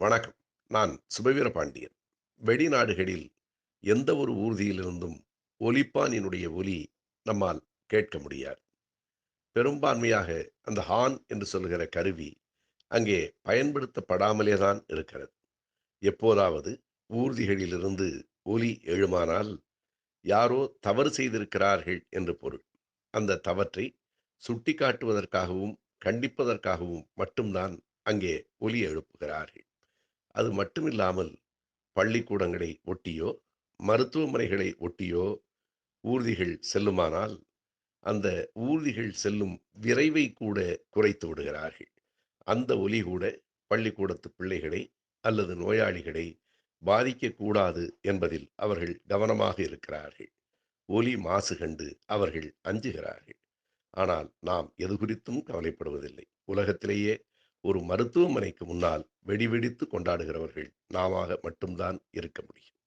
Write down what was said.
வணக்கம். நான் சுபவீர பாண்டியன் வெளிநாடுகளில் எந்த ஒரு ஊர்தியிலிருந்தும் ஒலிப்பானினுடைய ஒலி நம்மால் கேட்க முடியாது. பெரும்பான்மையாக அந்த ஹான் என்று சொல்கிற கருவி அங்கே பயன்படுத்தப்படாமலே தான் இருக்கிறது. எப்போதாவது ஊர்திகளிலிருந்து ஒலி எழுமானால் யாரோ தவறு செய்திருக்கிறார்கள் என்று பொருள். அந்த தவற்றை சுட்டிக்காட்டுவதற்காகவும் கண்டிப்பதற்காகவும் மட்டும்தான் அங்கே ஒலி எழுப்புகிறார்கள். அது மட்டுமில்லாமல் பள்ளிக்கூடங்களை ஒட்டியோ மருத்துவமனைகளை ஒட்டியோ ஊர்திகள் செல்லுமானால் அந்த ஊர்திகள் செல்லும் விரைவை கூட குறைத்து விடுகிறார்கள். அந்த ஒலி கூட பள்ளிக்கூடத்து பிள்ளைகளை அல்லது நோயாளிகளை பாதிக்கக்கூடாது என்பதில் அவர்கள் கவனமாக இருக்கிறார்கள். ஒலி மாசு கண்டு அவர்கள் அஞ்சுகிறார்கள். ஆனால் நாம் எது குறித்தும் கவலைப்படுவதில்லை. உலகத்திலேயே ஒரு மருத்துவமனைக்கு முன்னால் வெடிவெடித்து கொண்டாடுகிறவர்கள் நாம மட்டும்தான் இருக்க முடியும்.